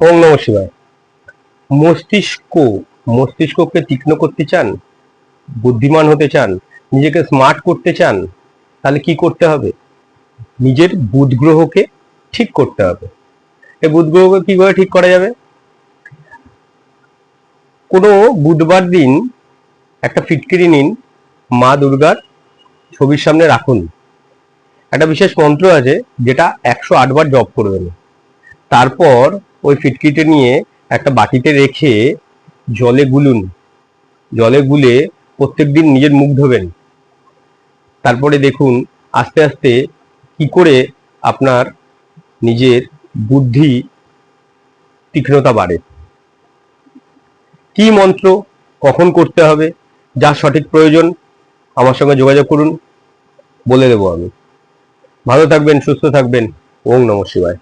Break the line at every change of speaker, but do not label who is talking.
ওম নম শিবায়। মস্তিষ্ক, মস্তিষ্ককে তীক্ষ্ণ করতে চান, বুদ্ধিমান হতে চান, নিজেকে স্মার্ট করতে চান, তাহলে কি করতে হবে? নিজের বুধ গ্রহকে ঠিক করতে হবে। এই বুধ গ্রহকে কি করে ঠিক করা যাবে? কোনো বুধবার দিন একটা ফিটকিরি নিন, মা দুর্গার ছবির সামনে রাখুন। একটা বিশেষ মন্ত্র আছে, যেটা একশো আটবার জপ করবেন। তারপর ওই ফিটকিটে নিয়ে একটা বাটিতে রেখে জলে গুলুন। জলে গুলে প্রত্যেক দিন নিজের মুখ ধোবেন। তারপরে দেখুন আস্তে আস্তে কি করে আপনার নিজের বুদ্ধি তীক্ষ্ণতা বাড়ে। কি মন্ত্র কখন করতে হবে, যা সঠিক প্রয়োজন, আমার সঙ্গে যোগাযোগ করুন, বলে দেবো আমি। ভালো থাকবেন, সুস্থ থাকবেন, ওম নম শিবায়।